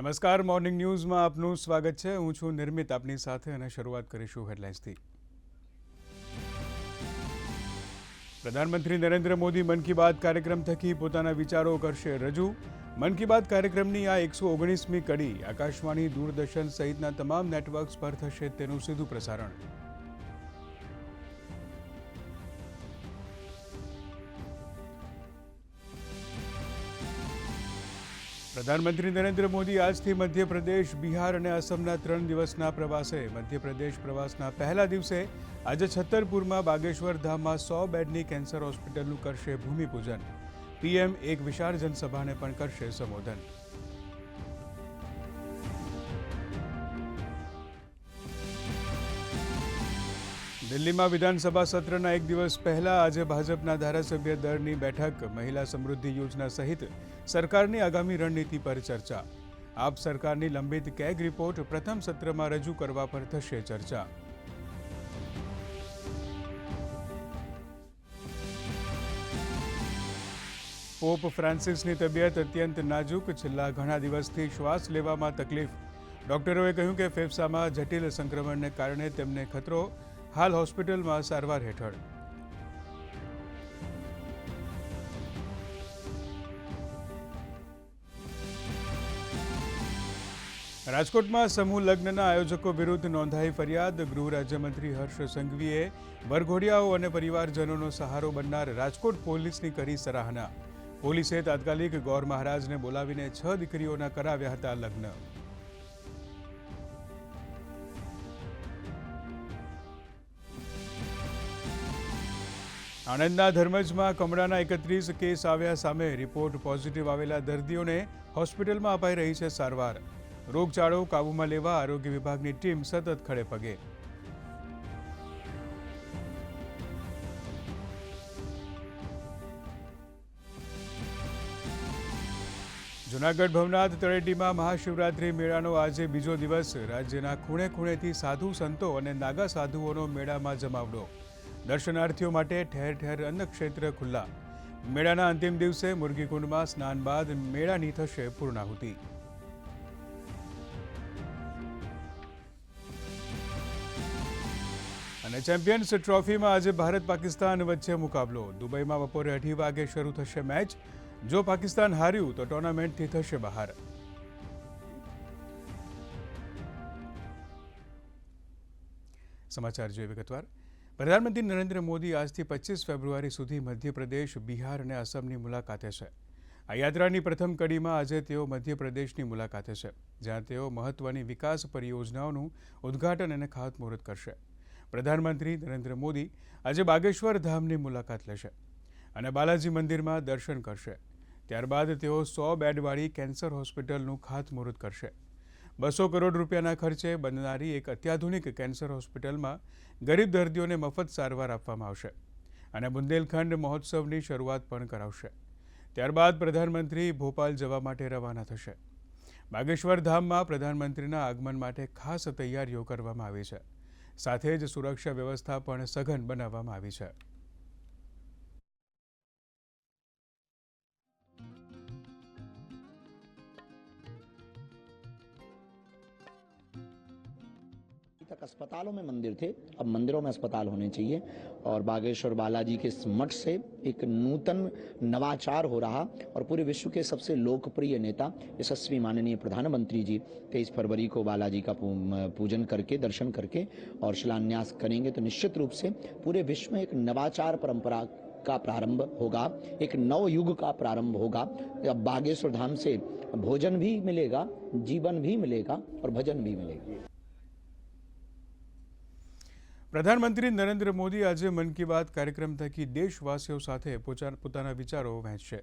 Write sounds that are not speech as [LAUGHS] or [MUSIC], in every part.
નમસ્કાર, મોર્નિંગ ન્યૂઝમાં આપનું સ્વાગત છે. હું છું નિર્મિત, આપની સાથે અને શરૂઆત કરીશું હેડલાઇન્સથી. પ્રધાનમંત્રી નરેન્દ્ર મોદી મન કી બાત કાર્યક્રમ થકી પોતાના વિચારો કરશે રજૂ. મન કી બાત કાર્યક્રમની આ એકસો ઓગણીસમી કડી આકાશવાણી દૂરદર્શન સહિતના તમામ નેટવર્ક્સ પર થશે તેનું સીધું પ્રસારણ. પ્રધાનમંત્રી નરેન્દ્ર મોદી આજથી મધ્યપ્રદેશ બિહાર અને અસમના ત્રણ દિવસના પ્રવાસે મધ્યપ્રદેશ પ્રવાસના પહેલા દિવસે આજે છત્તરપુરમાં બાગેશ્વર ધામમાં સો બેડની કેન્સર હોસ્પિટલનું કરશે ભૂમિપૂજન પીએમ એક વિશાળ જનસભાને પણ કરશે સંબોધન દિલ્હીમાં વિધાનસભા સત્રના એક દિવસ પહેલા આજે ભાજપના ધારાસભ્ય દળની બેઠક મહિલા સમૃદ્ધિ યોજના સહિત સરકારની આગામી રણનીતિ પર ચર્ચા. આપ સરકારની લંબિત કેગ રિપોર્ટ પ્રથમ સત્રમાં રજૂ કરવા પર થશે ચર્ચા. પોપ ફ્રાન્સિસની તબિયત અત્યંત નાજુક, છેલ્લા ઘણા દિવસથી શ્વાસ લેવામાં તકલીફ. ડોક્ટરોએ કહ્યું કે ફેફસામાં જટિલ સંક્રમણને કારણે તેમને ખતરો, હાલ હોસ્પિટલમાં સારવાર હેઠળ. રાજકોટમાં સમૂહ લગ્નના આયોજકો વિરુદ્ધ નોંધાઈ ફરિયાદ. ગૃહ રાજ્યમંત્રી હર્ષ સંઘવીએ વરઘોડિયાઓ અને પરિવારજનોનો સહારો બનનાર રાજકોટ પોલીસની કરી સરાહના. પોલીસે તાત્કાલિક ગૌર મહારાજને બોલાવીને છ દીકરીઓના કરાવ્યા હતા લગ્ન. આણંદના ધર્મજમાં કમળાના એકત્રીસ કેસ આવ્યા સામે રિપોર્ટ પોઝિટિવ આવેલા દર્દીઓને હોસ્પિટલમાં અપાઈ રહી છે સારવાર. રોગચાળો કાબૂમાં લેવા આરોગ્ય વિભાગની ટીમ સતત ખડે પગે. જુનાગઢ ભવનાથ તળેટીમાં મહાશિવરાત્રી મેળાનો આજે બીજો દિવસ. રાજ્યના ખૂણે ખૂણેથી સાધુ સંતો અને નાગા સાધુઓનો મેળામાં જમાવડો. દર્શનાર્થીઓ માટે ઠેર ઠેર અન્નક્ષેત્ર ખુલ્લા. મેળાના અંતિમ દિવસે મુરગીકુંડમાં સ્નાન બાદ મેળાની થશે પૂર્ણાહુતિ. અને ચેમ્પિયન્સ ટ્રોફીમાં આજે ભારત પાકિસ્તાન વચ્ચે મુકાબલો. દુબઈમાં બપોરે અઢી વાગે શરૂ થશે મેચ. જો પાકિસ્તાન હાર્યું, તો ટુર્નામેન્ટથી થશે બહાર. સમાચાર જોઈએ વિગતવાર. પ્રધાનમંત્રી નરેન્દ્ર મોદી આજથી પચીસ ફેબ્રુઆરી સુધી મધ્યપ્રદેશ, બિહાર અને અસમની મુલાકાતે છે. આ યાત્રાની પ્રથમ કડીમાં આજે તેઓ મધ્યપ્રદેશની મુલાકાતે છે, જ્યાં તેઓ મહત્વની વિકાસ પરિયોજનાઓનું ઉદ્ઘાટન અને ખાતમુહૂર્ત કરશે. પ્રધાનમંત્રી નરેન્દ્ર મોદી આજે બાગેશ્વર ધામની મુલાકાત લેશે અને બાલાજી મંદિરમાં દર્શન કરશે. ત્યારબાદ તેઓ સો બેડવાળી કેન્સર હોસ્પિટલનું ખાતમુહૂર્ત કરશે. બસો કરોડ રૂપિયાના ખર્ચે બનનારી એક અત્યાધુનિક કેન્સર હોસ્પિટલમાં ગરીબ દર્દીઓને મફત સારવાર આપવામાં આવશે અને બુંદેલખંડ મહોત્સવની શરૂઆત પણ કરાવશે. ત્યારબાદ પ્રધાનમંત્રી ભોપાલ જવા માટે રવાના થશે. બાગેશ્વર ધામમાં પ્રધાનમંત્રીના આગમન માટે ખાસ તૈયારીઓ કરવામાં આવી છે. સાથે જ સુરક્ષા વ્યવસ્થા પણ સઘન બનાવવામાં આવી છે. तक अस्पतालों में मंदिर थे। अब मंदिरों में अस्पताल होने चाहिए। और बागेश्वर बालाजी के इस मठ से एक नूतन नवाचार हो रहा और पूरे विश्व के सबसे लोकप्रिय नेता, यशस्वी माननीय प्रधानमंत्री जी, तेईस फरवरी को बालाजी का पूजन करके, दर्शन करके और शिलान्यास करेंगे तो निश्चित रूप से पूरे विश्व में एक नवाचार परंपरा का प्रारंभ होगा, एक नव युग का प्रारंभ होगा। अब बागेश्वर धाम से भोजन भी मिलेगा, जीवन भी मिलेगा और भजन भी मिलेगा। પ્રધાનમંત્રી નરેન્દ્ર મોદી આજે મન કી બાત કાર્યક્રમ થકી દેશવાસીઓ સાથે પોતાના વિચારો વહેંચશે.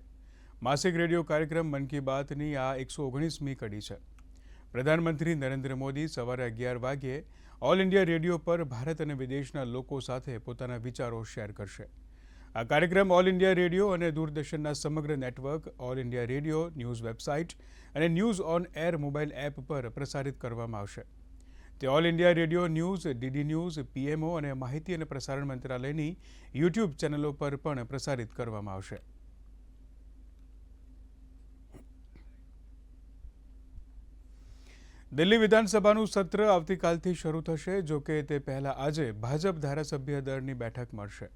માસિક રેડિયો કાર્યક્રમ મન કી બાતની આ એકસો ઓગણીસમી કડી છે. પ્રધાનમંત્રી નરેન્દ્ર મોદી સવારે અગિયાર વાગ્યે ઓલ ઇન્ડિયા રેડિયો પર ભારત અને વિદેશના લોકો સાથે પોતાના વિચારો શેર કરશે. આ કાર્યક્રમ ઓલ ઇન્ડિયા રેડિયો અને દૂરદર્શનના સમગ્ર network, all India radio, news website અને news on air mobile app પર પ્રસારિત કરવામાં આવશે. તે all India radio news DD news PMO અને માહિતી અને પ્રસારણ મંત્રાલયની યુટ્યુબ ચેનલો પર પણ પ્રસારિત કરવામાં આવશે. દિલ્હી વિધાનસભાનું સત્ર આવતીકાલથી શરૂ થશે, જો કે તે પહેલાં આજે ભાજપ ધારાસભ્ય દળની બેઠક મળશે.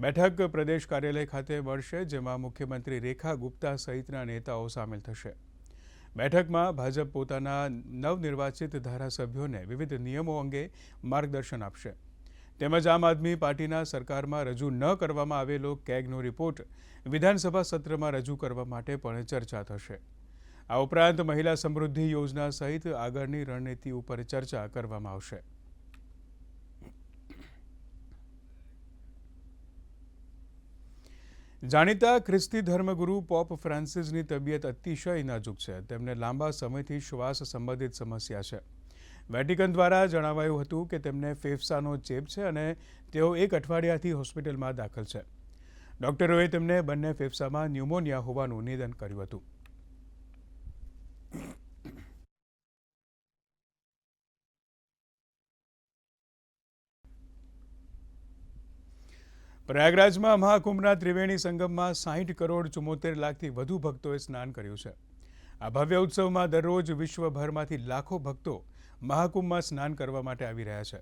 બેઠક પ્રદેશ કાર્યાલય ખાતે મળશે, જેમાં મુખ્યમંત્રી રેખા ગુપ્તા સહિતના નેતાઓ સામેલ થશે. બેઠકમાં ભાજપ પોતાના નવનિર્વાચિત ધારાસભ્યોને વિવિધ નિયમો અંગે માર્ગદર્શન આપશે. તેમજ આમ આદમી પાર્ટીના સરકારમાં રજૂ ન કરવામાં આવેલો કેગનો રિપોર્ટ વિધાનસભા સત્રમાં રજૂ કરવા માટે પણ ચર્ચા થશે. આ ઉપરાંત મહિલા સમૃદ્ધિ યોજના સહિત આગળની રણનીતિ ઉપર ચર્ચા કરવામાં આવશે. જાણીતા ખ્રિસ્તી ધર્મગુરુ પોપ ફ્રાન્સિસની તબિયત અતિશય નાજુક છે. તેમને લાંબા સમયથી શ્વાસ સંબંધિત સમસ્યા છે. વેટિકન દ્વારા જણાવાયું હતું કે તેમને ફેફસાનો ચેપ છે અને તેઓ એક અઠવાડિયાથી હોસ્પિટલમાં દાખલ છે. ડોક્ટરોએ તેમને બંને ફેફસામાં ન્યુમોનિયા હોવાનું નિદાન કર્યું હતું. પ્રયાગરાજમાં મહાકુંભના ત્રિવેણી સંગમમાં સાહીઠ કરોડ ચુમ્મોતેર લાખથી વધુ ભક્તોએ સ્નાન કર્યું છે. આ ભવ્ય ઉત્સવમાં દરરોજ વિશ્વભરમાંથી લાખો ભક્તો મહાકુંભમાં સ્નાન કરવા માટે આવી રહ્યા છે.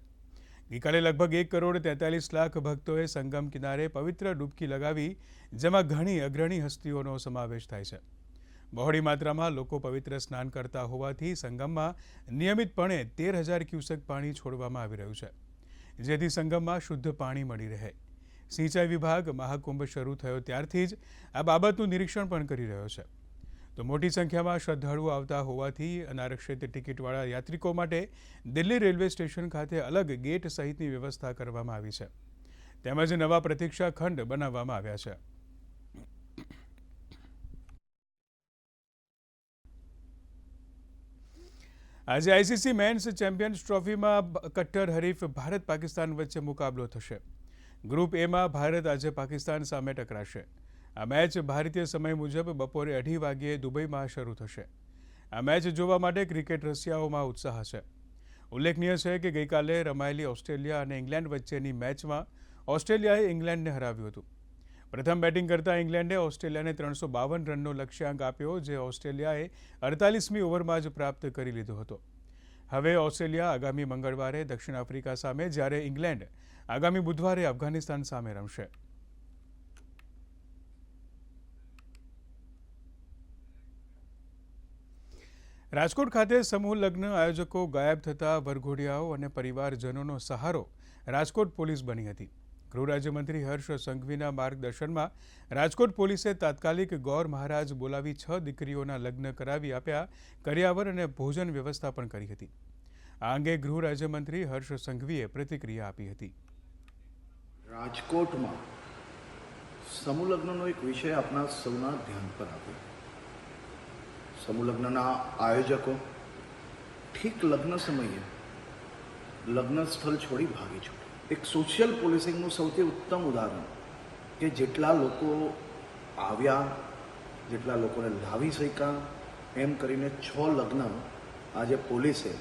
ગઈકાલે લગભગ એક કરોડ તેતાલીસ લાખ ભક્તોએ સંગમ કિનારે પવિત્ર ડૂબકી લગાવી, જેમાં ઘણી અગ્રણી હસ્તીઓનો સમાવેશ થાય છે. બહોળી માત્રામાં લોકો પવિત્ર સ્નાન કરતા હોવાથી સંગમમાં નિયમિતપણે તેર હજાર ક્યુસેક પાણી છોડવામાં આવી રહ્યું છે. જેથી સંગમમાં શુદ્ધ પાણી મળી રહે. સિંચાઈ વિભાગ મહાકુંભ શરૂ થયો ત્યારથી જ આ બાબતનું નિરીક્ષણ પણ કરી રહ્યો છે. તો મોટી સંખ્યામાં શ્રદ્ધાળુઓ આવતા હોવાથી અનારક્ષિત ટિકિટવાળા યાત્રિકો માટે દિલ્હી રેલવે સ્ટેશન ખાતે અલગ ગેટ સહિતની વ્યવસ્થા કરવામાં આવી છે. તેમજ નવા પ્રતીક્ષા ખંડ બનાવવામાં આવ્યા છે. આજે આઈસીસી મેન્સ ચેમ્પિયન્સ ટ્રોફીમાં કટ્ટર હરીફ ભારત પાકિસ્તાન વચ્ચે મુકાબલો થશે. ગ્રુપ એમાં ભારત આજે પાકિસ્તાન સામે ટકરાશે. આ મેચ ભારતીય સમય મુજબ બપોરે અઢી વાગ્યે દુબઈમાં શરૂ થશે. આ મેચ જોવા માટે ક્રિકેટ રસિયાઓમાં ઉત્સાહ છે. ઉલ્લેખનીય છે કે ગઈકાલે રમાયેલી ઓસ્ટ્રેલિયા અને ઇંગ્લેન્ડ વચ્ચેની મેચમાં ઓસ્ટ્રેલિયાએ ઇંગ્લેન્ડને હરાવ્યું હતું. પ્રથમ બેટિંગ કરતા ઇંગ્લેન્ડે ઓસ્ટ્રેલિયાને ત્રણસો બાવન રનનો લક્ષ્યાંક આપ્યો, જે ઓસ્ટ્રેલિયાએ અડતાલીસમી ઓવરમાં જ પ્રાપ્ત કરી લીધો હતો. હવે ઓસ્ટ્રેલિયા આગામી મંગળવારે દક્ષિણ આફ્રિકા સામે, જ્યારે ઇંગ્લેન્ડ આગામી બુધવારે અફઘાનિસ્તાન સામે રમશે. રાજકોટ ખાતે સમૂહ લગ્ન આયોજકો ગાયબ થતા વરઘોડિયાઓ અને પરિવારજનોનો સહારો રાજકોટ પોલીસ બની હતી. ગૃહ રાજ્યમંત્રી હર્ષ સંઘવીના માર્ગદર્શનમાં રાજકોટ પોલીસે તાત્કાલિક ગૌર મહારાજ બોલાવી છ દીકરીઓના લગ્ન કરાવી આપ્યા, કર્યાવર અને ભોજન વ્યવસ્થા પણ કરી હતી. આ અંગે ગૃહ રાજ્યમંત્રી હર્ષ સંઘવીએ પ્રતિક્રિયા આપી હતી. રાજકોટમાં સમૂહલગ્નનો એક વિષય આપણા સૌના ધ્યાન પર આપ્યો સમૂહલગ્નના આયોજકો ઠીક લગ્ન સમયે લગ્ન સ્થળ છોડી ભાગી છૂટે એક સોશિયલ પોલિસિંગનું સૌથી ઉત્તમ ઉદાહરણ કે જેટલા લોકો આવ્યા, જેટલા લોકોને લાવી શક્યા, એમ કરીને છ લગ્ન આજે પોલીસે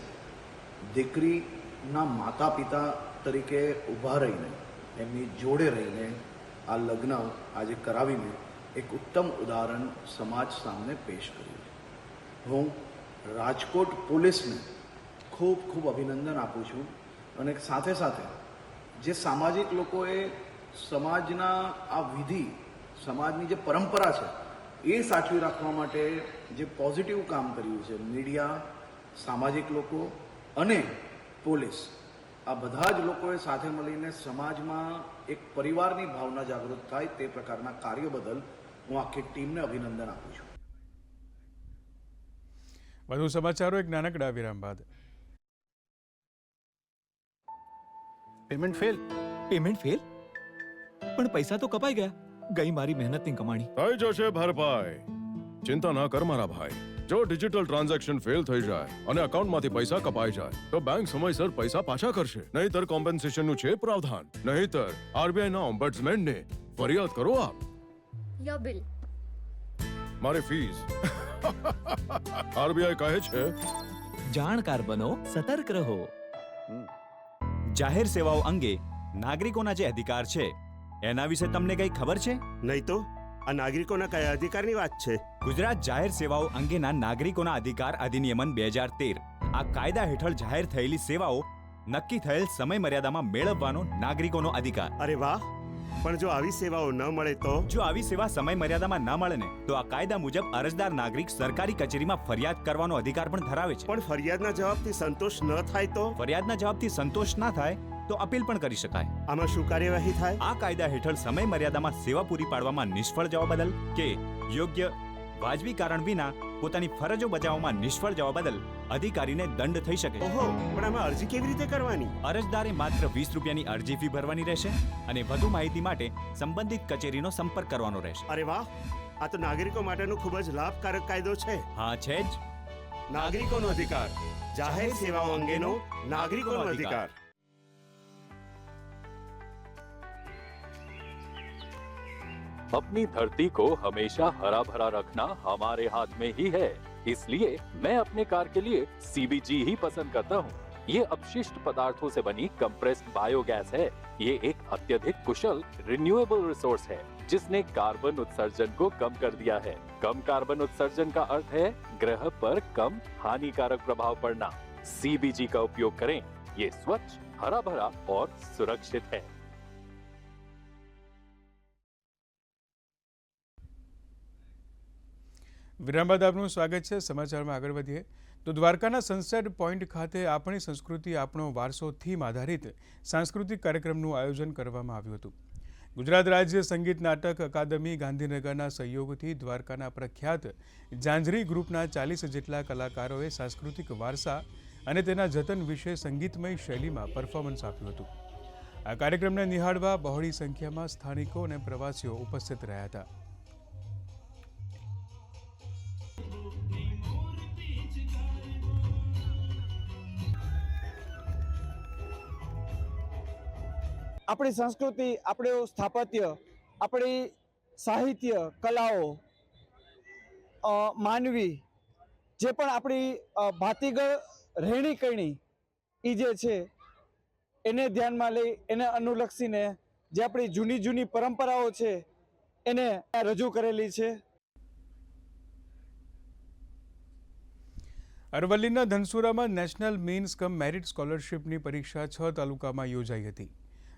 દીકરીના માતા પિતા તરીકે ઊભા રહીને, એમની જોડે રહીને આ લગ્ન આજે કરાવીને એક ઉત્તમ ઉદાહરણ સમાજ સામે પેશ કર્યું છે. હું રાજકોટ પોલીસને ખૂબ ખૂબ અભિનંદન આપું છું અને સાથે સાથે જે સામાજિક લોકોએ સમાજના આ વિધિ, સમાજની જે પરંપરા છે, એ સાચવી રાખવા માટે જે પોઝિટિવ કામ કર્યું છે મીડિયા, સામાજિક લોકો અને પોલીસ, આ બધા જ લોકોએ સાથે મળીને સમાજમાં એક પરિવારની ભાવના જાગૃત થાય તે પ્રકારના કાર્યો બદલ હું આખી ટીમને અભિનંદન આપું છું. વધુ સમાચારો એક નાનકડા વિરામ બાદ. પેમેન્ટ ફેલ પેમેન્ટ ફેલ પણ પૈસા તો કપાઈ ગયા. ગઈ મારી મહેનતની કમાણી. થઈ જશે ભરપાઈ. ચિંતા ના કર મારા ભાઈ. જો ડિજિટલ ટ્રાન્ઝેક્શન ફેલ થઈ જાય અને અકાઉન્ટમાંથી પૈસા કપાઈ જાય તો બેંક સમયસર પૈસા પાછા કરશે. નહીતર કોમ્પન્સેશનનું છે પ્રાવધાન. નહીતર આરબીઆઈ ના ઓમ્બડ્સમેનને ફરિયાદ કરો આપ. યો બિલ મારી ફીસ આરબીઆઈ [LAUGHS] કહે છે જાણકાર બનો સતર્ક રહો. જાહેર સેવાઓ અંગે નાગરિકોના જે અધિકાર છે એના વિશે તમને કંઈ ખબર છે? નહીં તો? આ નાગરિકોના કયા અધિકારની વાત છે? ગુજરાત જાહેર સેવાઓ અંગેના નાગરિકોના અધિકાર અધિનિયમન બે હજાર તેર આ કાયદા હેઠળ જાહેર થયેલી સેવાઓ નક્કી થયેલ સમય મર્યાદામાં મેળવવાનો નાગરિકોનો અધિકાર. અરે વાહ! પણ જો આવી સેવાઓ ન મળે તો? જો આવી સેવા સમય મર્યાદામાં ન મળે ને તો આ કાયદા મુજબ અરજદાર નાગરિક સરકારી કચેરીમાં ફરિયાદ કરવાનો અધિકાર પણ ધરાવે છે. પણ ફરિયાદના જવાબથી સંતોષ ન થાય તો? ફરિયાદના જવાબથી સંતોષ ના થાય તો અપીલ પણ કરી શકાય. આમાં શું કાર્યવાહી થાય? આ કાયદા હેઠળ સમય મર્યાદામાં સેવા પૂરી પાડવામાં નિષ્ફળ જવા બદલ કે યોગ્ય વાજબી કારણ વિના પોતાની ફરજો બજાવવામાં નિષ્ફળ જવા બદલ અધિકારીને દંડ થઈ શકે. ઓહો પણ આમાં અરજી કેવી રીતે કરવાની? અરજદારે માત્ર વીસ રૂપિયાની અરજી ફી ભરવાની રહેશે અને વધુ માહિતી માટે સંબંધિત કચેરીનો સંપર્ક કરવાનો રહેશે. અરે વાહ આ તો નાગરિકો માટેનો ખૂબ જ લાભકારક કાયદો છે. હા છે જ. નાગરિકોનો અધિકાર જાહેર સેવાઓ અંગેનો નાગરિકોનો અધિકાર. अपनी धरती को हमेशा हरा भरा रखना हमारे हाथ में ही है। इसलिए मैं अपने कार के लिए सीबीजी ही पसंद करता हूँ। ये अपशिष्ट पदार्थों से बनी कंप्रेस्ड बायोगैस है। ये एक अत्यधिक कुशल रिन्यूएबल रिसोर्स है, जिसने कार्बन उत्सर्जन को कम कर दिया है। कम कार्बन उत्सर्जन का अर्थ है ग्रह पर कम हानिकारक प्रभाव पड़ना। सीबीजी का उपयोग करें। ये स्वच्छ हरा भरा और सुरक्षित है। વિરામ બાદ આપનું સ્વાગત છે. સમાચારમાં આગળ વધીએ. તો દ્વારકાના સનસેટ પોઈન્ટ ખાતે આપણી સંસ્કૃતિ, આપણો વારસો થીમ આધારિત સાંસ્કૃતિક કાર્યક્રમનું આયોજન કરવામાં આવ્યું હતું. ગુજરાત રાજ્ય સંગીત નાટક અકાદમી ગાંધીનગરના સહયોગથી દ્વારકાના પ્રખ્યાત ઝાંઝરી ગ્રુપના ચાલીસ જેટલા કલાકારોએ સાંસ્કૃતિક વારસા અને તેના જતન વિશે સંગીતમય શૈલીમાં પરફોર્મન્સ આપ્યું હતું. આ કાર્યક્રમને નિહાળવા બહોળી સંખ્યામાં સ્થાનિકો અને પ્રવાસીઓ ઉપસ્થિત રહ્યા હતા. આપણી સંસ્કૃતિ, આપણું સ્થાપત્ય, આપણી સાહિત્ય, કલાઓ માનવી, જે પણ આપણી ભાતીગળ રહેણી કરણી એ જે છે, એને ધ્યાનમાં લઈ, એને અનુલક્ષીને જે આપણી જૂની જૂની પરંપરાઓ છે, એને રજૂ કરેલી છે. અરવલ્લીના ધનસુરામાં નેશનલ મેઇન્સ કમ મેરિટ સ્કોલરશિપની પરીક્ષા છ તાલુકામાં યોજાઈ હતી.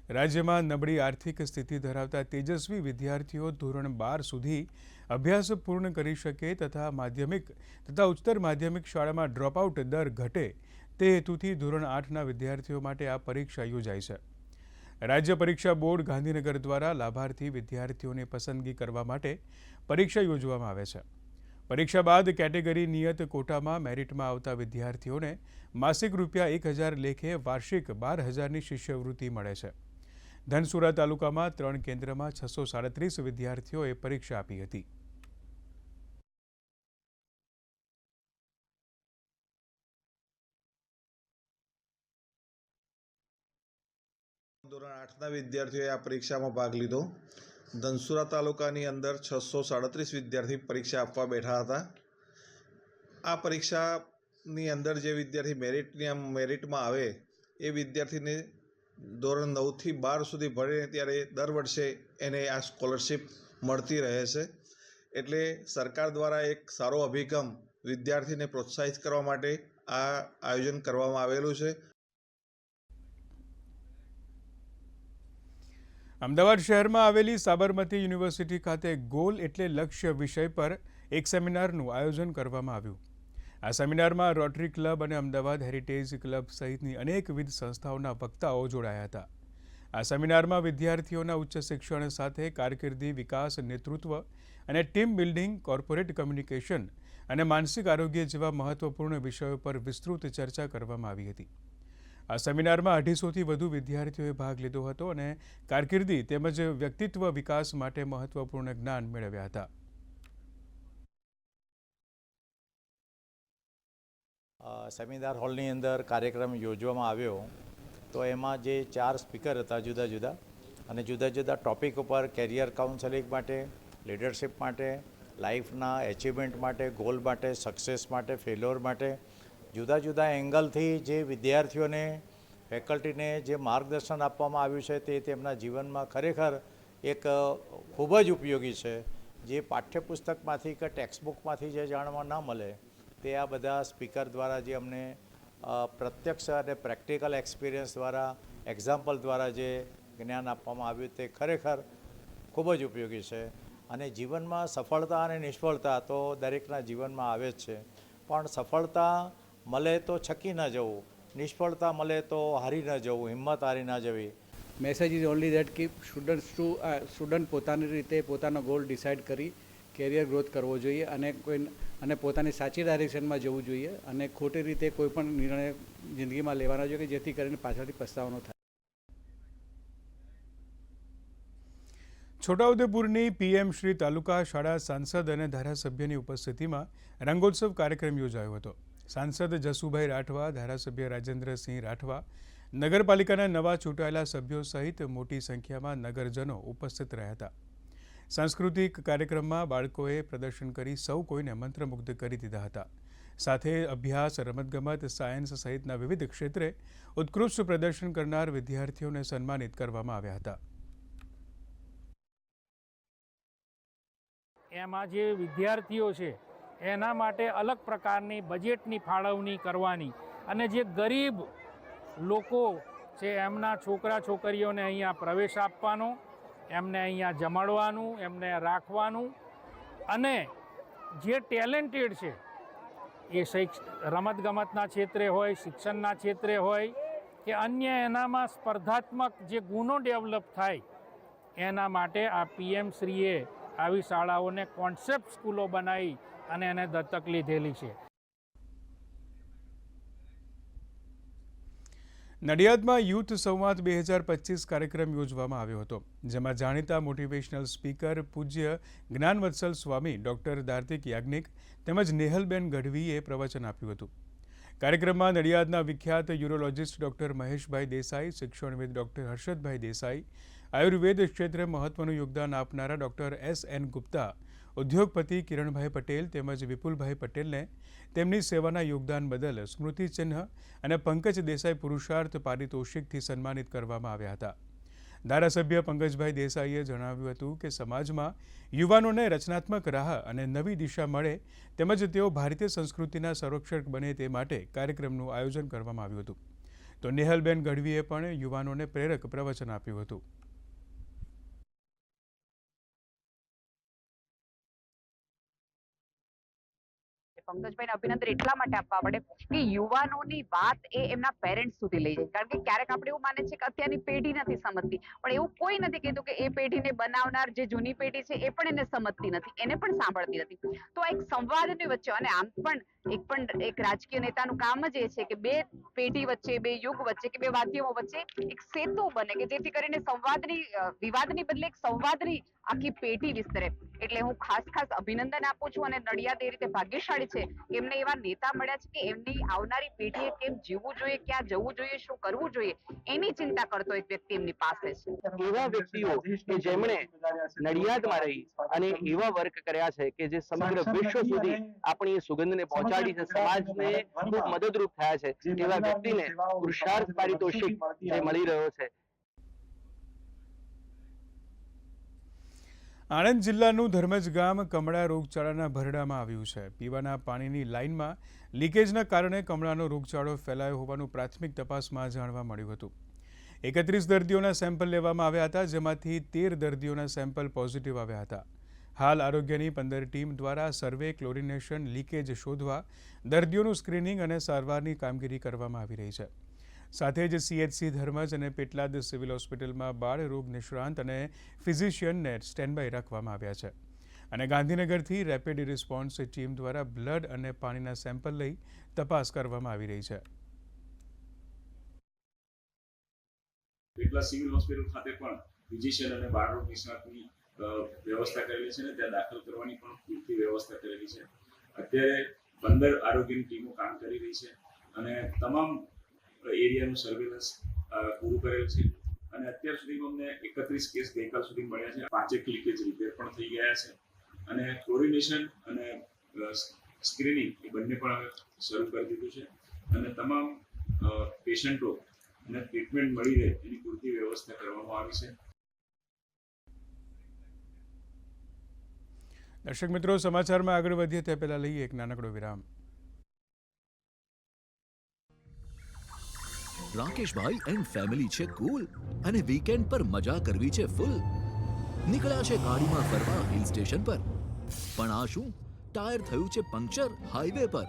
રાજ્યમાં નબળી આર્થિક સ્થિતિ ધરાવતા તેજસ્વી વિદ્યાર્થીઓ ધોરણ બાર સુધી અભ્યાસ પૂર્ણ કરી શકે તથા માધ્યમિક તથા ઉચ્ચતર માધ્યમિક શાળામાં ડ્રોપઆઉટ દર ઘટે તે હેતુથી ધોરણ આઠના વિદ્યાર્થીઓ માટે આ પરીક્ષા યોજાઈ છે. રાજ્ય પરીક્ષા બોર્ડ ગાંધીનગર દ્વારા લાભાર્થી વિદ્યાર્થીઓની પસંદગી કરવા માટે પરીક્ષા યોજવામાં આવે છે. પરીક્ષા બાદ કેટેગરી નિયત કોટામાં મેરિટમાં આવતા વિદ્યાર્થીઓને માસિક રૂપિયા એક હજાર લેખે વાર્ષિક બાર હજારની શિષ્યવૃત્તિ મળે છે. ધનસુરા તાલુકામાં ત્રણ કેન્દ્રમાં છસો સાડત્રીસ વિદ્યાર્થીઓએ પરીક્ષા આપી હતી. ધોરણ આઠના વિદ્યાર્થીઓએ આ પરીક્ષામાં ભાગ લીધો. ધનસુરા તાલુકાની અંદર છસો સાડત્રીસ વિદ્યાર્થી પરીક્ષા આપવા બેઠા હતા. આ પરીક્ષાની અંદર જે વિદ્યાર્થી મેરિટની આમ મેરિટમાં આવે, એ વિદ્યાર્થીને ધોરણ નવથી બાર સુધી ભણે ત્યારે દર વર્ષે એને આ સ્કોલરશિપ મળતી રહે છે. એટલે સરકાર દ્વારા એક સારો અભિગમ વિદ્યાર્થીને પ્રોત્સાહિત કરવા માટે આ આયોજન કરવામાં આવેલું છે. અમદાવાદ શહેરમાં આવેલી સાબરમતી યુનિવર્સિટી ખાતે ગોલ એટલે લક્ષ્ય વિષય પર એક સેમિનારનું આયોજન કરવામાં આવ્યું. આ સેમિનારમાં રોટરી ક્લબ અને અમદાવાદ હેરિટેજ ક્લબ સહિતની અનેકવિધ સંસ્થાઓના વક્તાઓ જોડાયા હતા. આ સેમિનારમાં વિદ્યાર્થીઓના ઉચ્ચ શિક્ષણ સાથે કારકિર્દી, વિકાસ, નેતૃત્વ અને ટીમ બિલ્ડિંગ, કોર્પોરેટ કમ્યુનિકેશન અને માનસિક આરોગ્ય જેવા મહત્વપૂર્ણ વિષયો પર વિસ્તૃત ચર્ચા કરવામાં આવી હતી. આ સેમિનારમાં અઢીસોથી વધુ વિદ્યાર્થીઓએ ભાગ લીધો હતો અને કારકિર્દી તેમજ વ્યક્તિત્વ વિકાસ માટે મહત્વપૂર્ણ જ્ઞાન મેળવ્યા હતા. સેમિનાર હોલની અંદર કાર્યક્રમ યોજવામાં આવ્યો. તો એમાં જે ચાર સ્પીકર હતા જુદા જુદા અને જુદા જુદા ટોપિક ઉપર કેરિયર કાઉન્સેલિંગ માટે, લીડરશિપ માટે, લાઈફના એચિવમેન્ટ માટે, ગોલ માટે, સક્સેસ માટે ફેલ્યોર માટે જુદા જુદા એંગલથી જે વિદ્યાર્થીઓને, ફેકલ્ટીને જે માર્ગદર્શન આપવામાં આવ્યું છે તે તેમના જીવનમાં ખરેખર એક ખૂબ જ ઉપયોગી છે. જે પાઠ્યપુસ્તકમાંથી કે ટેક્સ્ટબુકમાંથી જે જાણવા ન મળે તે આ બધા સ્પીકર દ્વારા જે અમને પ્રત્યક્ષ અને પ્રેક્ટિકલ એક્સપિરિયન્સ દ્વારા, એક્ઝામ્પલ દ્વારા જે જ્ઞાન આપવામાં આવ્યું તે ખરેખર ખૂબ જ ઉપયોગી છે. અને જીવનમાં સફળતા અને નિષ્ફળતા તો દરેકના જીવનમાં આવે જ છે. પણ સફળતા મળે તો છકી ન જવું. નિષ્ફળતા મળે તો હારી ન જવું, હિંમત હારી ન જવી. મેસેજ ઇઝ ઓનલી દેટ કે સ્ટુડન્ટ્સ ટુ સ્ટુડન્ટ પોતાની રીતે પોતાનો ગોલ ડિસાઇડ કરી કેરિયર ગ્રોથ કરવો જોઈએ અને કોઈ અને પોતાની સાચી ડાયરેક્શનમાં જવું જોઈએ અને ખોટી રીતે કોઈ પણ નિર્ણય જિંદગીમાં લેવાના જોઈએ કે જેથી કરીને પાછળથી પસ્તાવાનો થાય. છોટાઉદેપુરની પીએમ શ્રી તાલુકા શાળા સાંસદ અને ધારાસભ્યની ઉપસ્થિતિમાં રંગોત્સવ કાર્યક્રમ યોજાયો હતો. સાંસદ જસુભાઈ રાઠવા, ધારાસભ્ય રાજેન્દ્રસિંહ રાઠવા, નગરપાલિકાના નવા ચૂંટાયેલા સભ્યો સહિત મોટી સંખ્યામાં નગરજનો ઉપસ્થિત રહ્યા હતા. સાંસ્કૃતિક કાર્યક્રમમાં બાળકોએ પ્રદર્શન કરી સૌ કોઈને મંત્રમુગ્ધ કરી દીધા હતા. સાથે અભ્યાસ, રમતગમત, સાયન્સ સહિતના વિવિધ ક્ષેત્રે ઉત્કૃષ્ટ પ્રદર્શન કરનાર વિદ્યાર્થીઓને સન્માનિત કરવામાં આવ્યા હતા. એમાં જે વિદ્યાર્થીઓ છે, એના માટે અલગ પ્રકારની બજેટની ફાળવણી કરવાની અને જે ગરીબ લોકો છે, એમના છોકરા છોકરીઓને અહીંયા પ્રવેશ આપવાનો એમને અહીંયા જમાડવાનું, એમને રાખવાનું. અને જે ટેલેન્ટેડ છે, એ શૈક્ષ, રમતગમતના ક્ષેત્રે હોય, શિક્ષણના ક્ષેત્રે હોય, કે અન્ય એનામાં સ્પર્ધાત્મક જે ગુનો ડેવલપ થાય, એના માટે આ પીએમ શ્રીએ આવી શાળાઓને કોન્સેપ્ટ સ્કૂલો બનાવી અને એને દત્તક લીધેલી છે. નડિયાદમાં યુથ સંવાદ બે હજાર પચીસ કાર્યક્રમ યોજવામાં આવ્યો હતો, જેમાં જાણીતા મોટિવેશનલ સ્પીકર, પૂજ્ય જ્ઞાનવત્સલ સ્વામી, ડૉક્ટર દાર્તિક યાજ્ઞિક તેમજ નેહલબેન ગઢવીએ પ્રવચન આપ્યું હતું. કાર્યક્રમમાં નડિયાદના વિખ્યાત યુરોલોજિસ્ટ ડૉક્ટર મહેશભાઈ દેસાઈ, શિક્ષણવિદ ડૉક્ટર હર્ષદભાઈ દેસાઈ, આયુર્વેદ ક્ષેત્રે મહત્વનું યોગદાન આપનારા ડૉક્ટર એસ એન ગુપ્તા ઉદ્યોગપતિ કિરણભાઈ પટેલ તેમજ વિપુલભાઈ પટેલને તેમની સેવાના યોગદાન બદલ સ્મૃતિચિહ્ન અને પંકજ દેસાઈ પુરુષાર્થ પારિતોષિકથી સન્માનિત કરવામાં આવ્યા હતા. ધારાસભ્ય પંકજભાઈ દેસાઈએ જણાવ્યું હતું કે સમાજમાં યુવાનોને રચનાત્મક રાહ અને નવી દિશા મળે તેમજ તેઓ ભારતીય સંસ્કૃતિના સંરક્ષક બને તે માટે કાર્યક્રમનું આયોજન કરવામાં આવ્યું હતું. તો નેહલબેન ગઢવીએ પણ યુવાનોને પ્રેરક પ્રવચન આપ્યું હતું. પંકજભાઈને અભિનંદન એટલા માટે આપવા પડે કે યુવાનોની વાત એ એમના પેરેન્ટ્સ સુધી લઈ જાય. કારણ કે ક્યારેક આપણે એવું માને છે કે અત્યારની પેઢી નથી સમજતી. પણ એવું કોઈ નથી કીધું કે એ પેઢીને બનાવનાર જે જૂની પેઢી છે એ પણ એને સમજતી નથી, એને પણ સાંભળતી નથી. તો આ એક સંવાદની વચ્ચે અને આમ પણ એક પણ એક રાજકીય નેતાનું કામ જ એ છે કે બે પેઢી વચ્ચે, બે યુગ વચ્ચે કે બે વાદ્યો વચ્ચે એક સેતુ બને કે જેથી કરીને સંવાદની વિવાદની બદલે એક સંવાદની આખી પેઢી વિસ્તરે. એટલે હું ખાસ ખાસ અભિનંદન આપું છું અને નડિયાદ એ રીતે ભાગ્યશાળી છે. કે એમને એવા નેતા મળ્યા છે કે એમની આવનારી પેઢીએ કેમ જીવવું જોઈએ ક્યાં જવું જોઈએ શું કરવું જોઈએ એની ચિંતા કરતો એક વ્યક્તિ એમની પાસે છે. એવા વ્યક્તિઓ કે જેમણે નડિયાદમાં રહી અને એવા વર્ક કર્યા છે કે જે સમગ્ર વિશ્વ સુધી આપણી એ સુગંધને પહોંચાડી છે. સમાજને ખૂબ મદદરૂપ થયા છે. એવા વ્યક્તિને પુરુષાર્થ પારિતોષિક જે મળી રહ્યો છે. આણંદ જિલ્લાનું ધર્મજ ગામ કમળા રોગચાળાના ભરડામાં આવ્યું છે. પીવાના પાણીની લાઇનમાં લીકેજના કારણે કમળાનો રોગચાળો ફેલાયો હોવાનું પ્રાથમિક તપાસમાં જાણવા મળ્યું હતું. એકત્રીસ દર્દીઓના સેમ્પલ લેવામાં આવ્યા હતા, જેમાંથી તેર દર્દીઓના સેમ્પલ પોઝિટિવ આવ્યા હતા. હાલ આરોગ્યની પંદર ટીમ દ્વારા સર્વે ક્લોરિનેશન લીકેજ શોધવા દર્દીઓનું સ્ક્રીનિંગ અને સારવારની કામગીરી કરવામાં આવી રહી છે. સાથે જ સીએચસી ધર્મજ અને પેટલાદ સિવિલ હોસ્પિટલમાં બાળ રોગ નિષ્ણાંત અને ફિઝિશિયનને સ્ટેન્ડબાય રાખવામાં આવ્યા છે. અને ગાંધીનગરથી રેપિડ રિસ્પોન્સ ટીમ દ્વારા બ્લડ અને પાણીના સેમ્પલ લઈ તપાસ કરવામાં આવી રહી છે. પેટલા સિવિલ હોસ્પિટલ ખાતે પણ ફિઝિશિયન અને બાળરોગ નિષ્ણાતની અ, વ્યવસ્થા કરેલી છે ને ત્યાં દાખલ કરવાની પણ પૂરતી વ્યવસ્થા કરેલી છે. અત્યારે પંદર આરોગ્યની ટીમો કામ કરી રહી છે અને તમામ એરિયાનું સર્વેલન્સ પૂરું કરેલ છે. અને અત્યાર સુધીમાં અમને એકત્રીસ કેસ ગઈકાલ સુધી મળ્યા છે. પાંચેક લીકેજ રિપેર પણ થઈ ગયા છે. અને ક્લોરિનેશન અને સ્ક્રીનિંગ એ બંને પણ શરૂ કરી દીધું છે. અને તમામ પેશન્ટો અને ટ્રીટમેન્ટ મળી રહે એની પૂરતી વ્યવસ્થા કરવામાં આવી છે. દર્શક મિત્રો, સમાચારમાં આગળ વધીએ, તે પહેલાં લઈએ એક નાનકડો વિરામ. રાકેશભાઈ એન્ડ ફેમિલી છે કુલ અને વીકેન્ડ પર મજા કરવી છે ફૂલ નીકળ્યા છે ગાડીમાં ફરવા હિલ સ્ટેશન પર. પણ આ શું? ટાયર થયું છે પંક્ચર હાઈવે પર.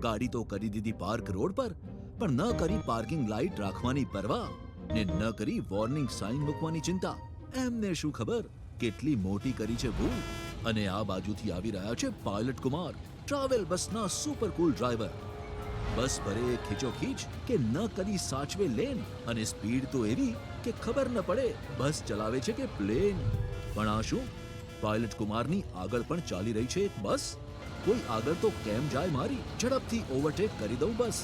ગાડી તો કરી દીધી પાર્ક રોડ પર, પણ ન કરી પાર્કિંગ લાઇટ રાખવાની પરવા, ને ન કરી વોર્નિંગ સાઇન મૂકવાની ચિંતા. એમને શું ખબર? કેટલી મોટી કરી છે ભૂલ? અને આ બાજુથી આવી રહ્યા છે પાયલટ કુમાર ટ્રાવેલ બસના સુપર કુલ ડ્રાઈવર બસ ભરે ખીચોખીચ કે ન કરી સાચવે લેન? અને સ્પીડ તો એવી કે ખબર ન પડે બસ ચલાવે છે કે પ્લેન. પણ આ શું? પાયલટ કુમારની આગળ પણ ચાલી રહી છે એક બસ? કોઈ આગળ તો કેમ જાય મારી? ઝડપથી ઓવરટેક કરી દઉં બસ.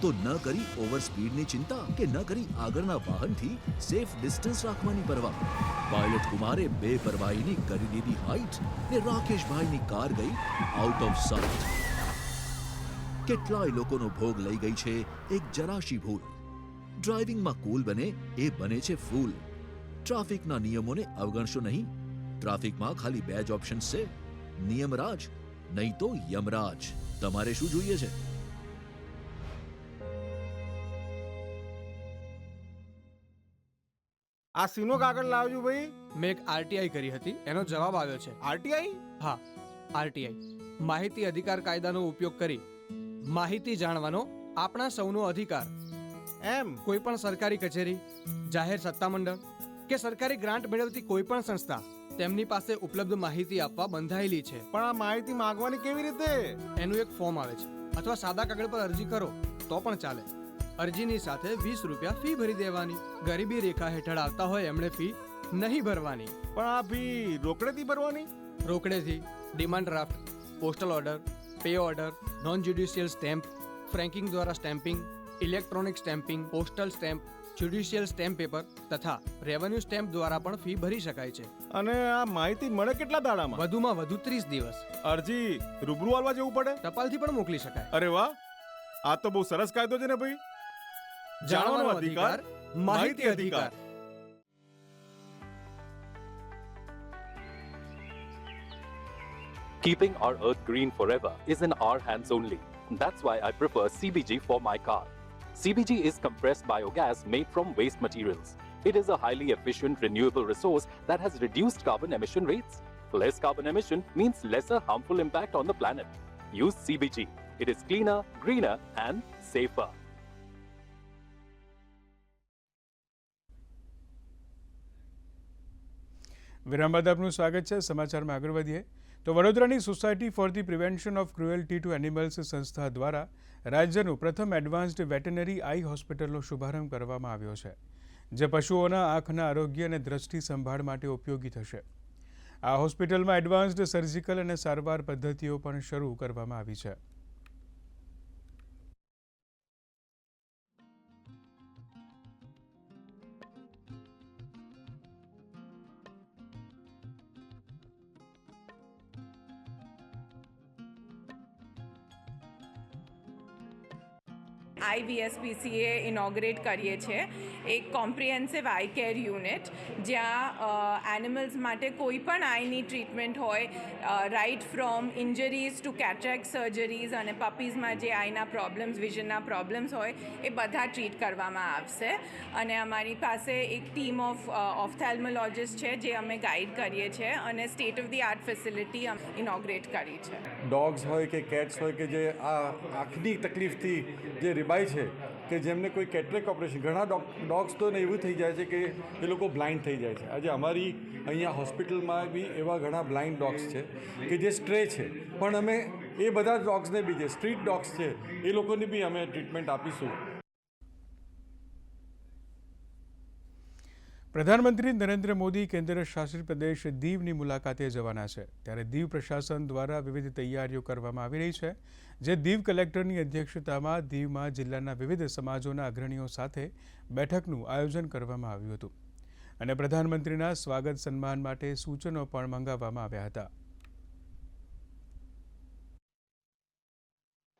તો ન કરી ઓવર સ્પીડની ચિંતા કે ન કરી આગળના વાહનથી સેફ ડિસ્ટન્સ રાખવાની પરવા? પાયલટ કુમારે બે પરવાહીની કરી દીધી હાઈટ ને રાકેશભાઈની કાર ગઈ આઉટ ઓફ સાઇટ કેટલાય લોકોનો ભોગ લઈ ગઈ છે એક જરાશી ભૂલ. ડ્રાઇવિંગમાં કૂલ બને એ બને છે ફૂલ. ટ્રાફિકના નિયમોને અવગણશો નહીં. ટ્રાફિકમાં ખાલી બે જ ઓપ્શન્સ છે. નિયમરાજ નહીં તો યમરાજ. તમારે શું જોઈએ છે? આ સીનો કાગળ લાવજો ભાઈ. મેં એક આરટીઆઈ કરી હતી. એનો જવાબ આવ્યો છે. આરટીઆઈ? હા આરટીઆઈ. માહિતી અધિકાર કાયદાનો ઉપયોગ કરી માહિતી જાણવાનો આપણા સૌનો અધિકાર. એમ? કોઈ પણ સરકારી કચેરી જાહેર સત્તામંડળ કે સરકારી ગ્રાન્ટ મેળવતી કોઈ પણ સંસ્થા તેમની પાસે ઉપલબ્ધ માહિતી આપવા બંધાયેલી છે. પણ આ માહિતી માંગવાની કેવી રીતે? એનું એક ફોર્મ આવે છે અથવા સાદા કાગળ પર અરજી કરો તો પણ ચાલે. અરજીની સાથે વીસ રૂપિયા ફી ભરી દેવાની. ગરીબી રેખા હેઠળ આવતા હોય એમણે ફી નહીં ભરવાની. પણ આ ફી રોકડેથી ભરવાની? રોકડેથી demand draft postal order pay order non judicial stamp franking દ્વારા stamping electronic stamping postal stamp judicial stamp paper તથા રેવન્યુ સ્ટેમ્પ દ્વારા પણ ફી ભરી શકાય છે. અને આ માહિતી મળે કેટલા દાડામાં? વધુમાં વધુ ત્રીસ દિવસ. અરજી રૂબરૂ આલવા જવું પડે? ટપાલથી પણ મોકલી શકાય. અરે વાહ! આ તો બહુ સરસ કાયદો છે ને ભાઈ. જાણવાનો અધિકાર માહિતી અધિકાર. Keeping our earth green forever is in our hands only. That's why I prefer CBG for my car. CBG is compressed biogas made from waste materials. It is a highly efficient renewable resource that has reduced carbon emission rates. Less carbon emission means lesser harmful impact on the planet. Use CBG. It is cleaner, greener, and safer. વિરામ બાદ આપનું સ્વાગત છે સમાચારમાં આગળ વધીએ તો વડોદરાની society for the prevention of cruelty to animals સંસ્થા દ્વારા રાજ્યનું પ્રથમ એડવાન્સ્ડ વેટનરી આઈ હોસ્પિટલનો શુભારંભ કરવામાં આવ્યો છે, જે પશુઓના આંખના આરોગ્ય અને દ્રષ્ટિ સંભાળ માટે ઉપયોગી થશે. આ હોસ્પિટલમાં એડવાન્સ્ડ સર્જિકલ અને સારવાર પદ્ધતિઓ પણ શરૂ કરવામાં આવી છે. આઈવીએસપીસીએ ઇનોગ્રેટ કરીએ છીએ, એક કોમ્પ્રિહેન્સિવ આઈ કેર યુનિટ જ્યાં એનિમલ્સ માટે કોઈ પણ આઈની ટ્રીટમેન્ટ હોય right from injuries to cataract surgeries અને પપીઝમાં જે આઈના પ્રોબ્લેમ્સ વિઝનના પ્રોબ્લેમ્સ હોય, એ બધા ટ્રીટ કરવામાં આવશે. અને અમારી પાસે એક ટીમ ઓફ ઓફથેલ્મોલોજિસ્ટ છે, જે અમે ગાઈડ કરીએ છીએ અને state of the art facility inaugurate કરી છે. ડોગ્સ હોય કે કેટ્સ હોય કે જે આ આંખની તકલીફથી જે રિબાય છે કે જેમને કોઈ કેટરેક ઓપરેશન, ઘણા ડોગ્સ તો એવું થઈ જાય છે કે એ લોકો બ્લાઇન્ડ થઈ જાય છે. આજે અમારી અહીંયા હોસ્પિટલમાં બી એવા ઘણા બ્લાઇન્ડ ડોગ્સ છે કે જે સ્ટ્રે છે. પણ અમે એ બધા ડોગ્સને બી જે સ્ટ્રીટ ડોગ્સ છે, એ લોકોને બી અમે ટ્રીટમેન્ટ આપીશું. પ્રધાનમંત્રી નરેન્દ્ર મોદી કેન્દ્ર શાસિત પ્રદેશ દીવની મુલાકાતે જવાના છે. ત્યારે દીવ પ્રશાસન દ્વારા વિવિધ તૈયારીઓ કરવામાં આવી રહી છે. જે દીવ કલેક્ટરની અધ્યક્ષતામાં દીવમાં જિલ્લાના વિવિધ સમાજોના અગ્રણીઓ સાથે બેઠકનું આયોજન કરવામાં આવ્યું હતું અને પ્રધાનમંત્રીના સ્વાગત સન્માન માટે સૂચનો પણ મંગાવવામાં આવ્યા હતા.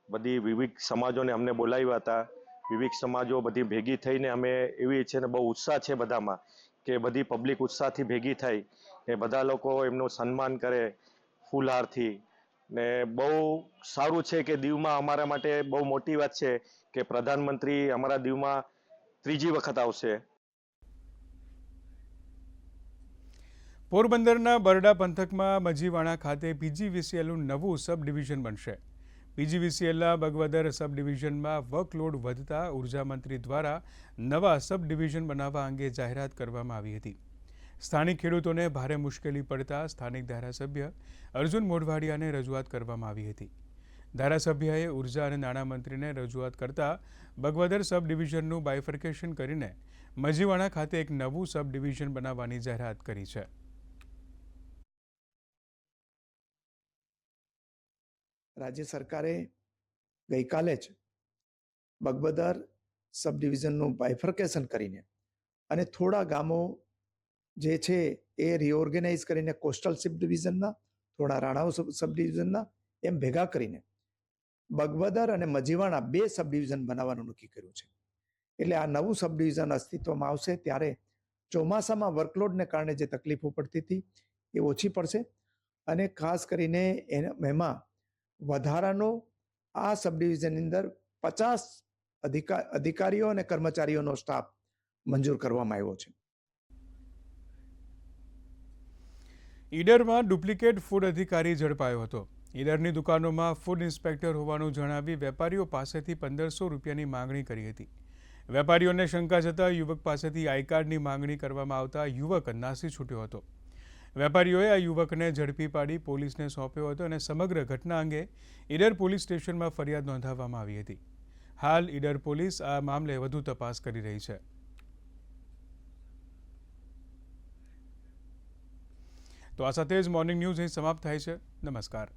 બધી વિવિધ સમાજોને અમને બોલાવ્યા હતા. વિવિધ સમાજો બધી ભેગી થઈને અમે એવી છે ને બહુ ઉત્સાહ છે બધામાં કે બધી પબ્લિક ઉત્સાહથી ભેગી થઈ એ બધા લોકો એમનું સન્માન કરે ફૂલહારથી. ને બહુ સારું છે કે દીવમાં અમારા માટે બહુ મોટી વાત છે કે પ્રધાનમંત્રી અમારા દીવમાં ત્રીજી વખત આવશે. પોરબંદરના બરડા પંથકમાં મજીવાણા ખાતે પીજીવીસીએલનું નવું સબ ડિવિઝન બનશે. પીજીવીસીએલના બગવદર સબ ડિવિઝનમાં વર્કલોડ વધતા ઊર્જા મંત્રી દ્વારા નવા સબ ડિવિઝન બનાવવા અંગે જાહેરાત કરવામાં આવી હતી. સ્થાનિક ખેડૂતોને ભારે મુશ્કેલી પડતા સ્થાનિક ધારાસભ્ય અર્જુન મોઢવાડિયાને રજૂઆત કરવામાં આવી હતી. ધારાસભ્યએ ઊર્જા અને નાણામંત્રીને રજૂઆત કરતા બગવદર સબ ડિવિઝનનું બાયફર્કેશન કરીને મજીવાણા ખાતે એક નવું સબ ડિવિઝન બનાવવાની જાહેરાત કરી છે. રાજ્ય સરકારે ગઈકાલે જ બગબદર સબ ડિવિઝનનું બાયફર્કેશન કરીને અને થોડા ગામો જે છે એ રિઓર્ગેનાઇઝ કરીને કોસ્ટલ સબ ડિવિઝનના થોડા રાણાઓ સબ ડિવિઝનના એમ ભેગા કરીને બગબદર અને મજીવાણા બે સબ ડિવિઝન બનાવવાનું નક્કી કર્યું છે. એટલે આ નવું સબ ડિવિઝન અસ્તિત્વમાં આવશે ત્યારે ચોમાસામાં વર્કલોડને કારણે જે તકલીફો પડતી હતી એ ઓછી પડશે અને ખાસ કરીને એમાં વધારાનો આ સબ ડિવિઝનની અંદર પચાસ અધિકાર અધિકારીઓ અને કર્મચારીઓનો સ્ટાફ મંજૂર કરવામાં આવ્યો છે. ઈડરમાં ડુપ્લિકેટ ફૂડ અધિકારી ઝડપાયો હતો. ઈડરની દુકાનોમાં ફૂડ ઇન્સ્પેક્ટર હોવાનું જણાવી વેપારીઓ પાસેથી પંદરસો રૂપિયાની માંગણી કરી હતી. વેપારીઓને શંકા જતા યુવક પાસેથી આઈ કાર્ડની માંગણી કરવામાં આવતા યુવક નાસી છૂટ્યો હતો. વેપારીઓએ આ યુવકને ઝડપી પાડી પોલીસને સોંપ્યો હતો અને સમગ્ર ઘટના અંગે ઈડર પોલીસ સ્ટેશનમાં ફરિયાદ નોંધાવવામાં આવી હતી. હાલ ઈડર પોલીસ આ મામલે વધુ તપાસ કરી રહી છે. તો આ સાથે જ મોર્નિંગ ન્યૂઝ અહીં સમાપ્ત થાય છે. નમસ્કાર.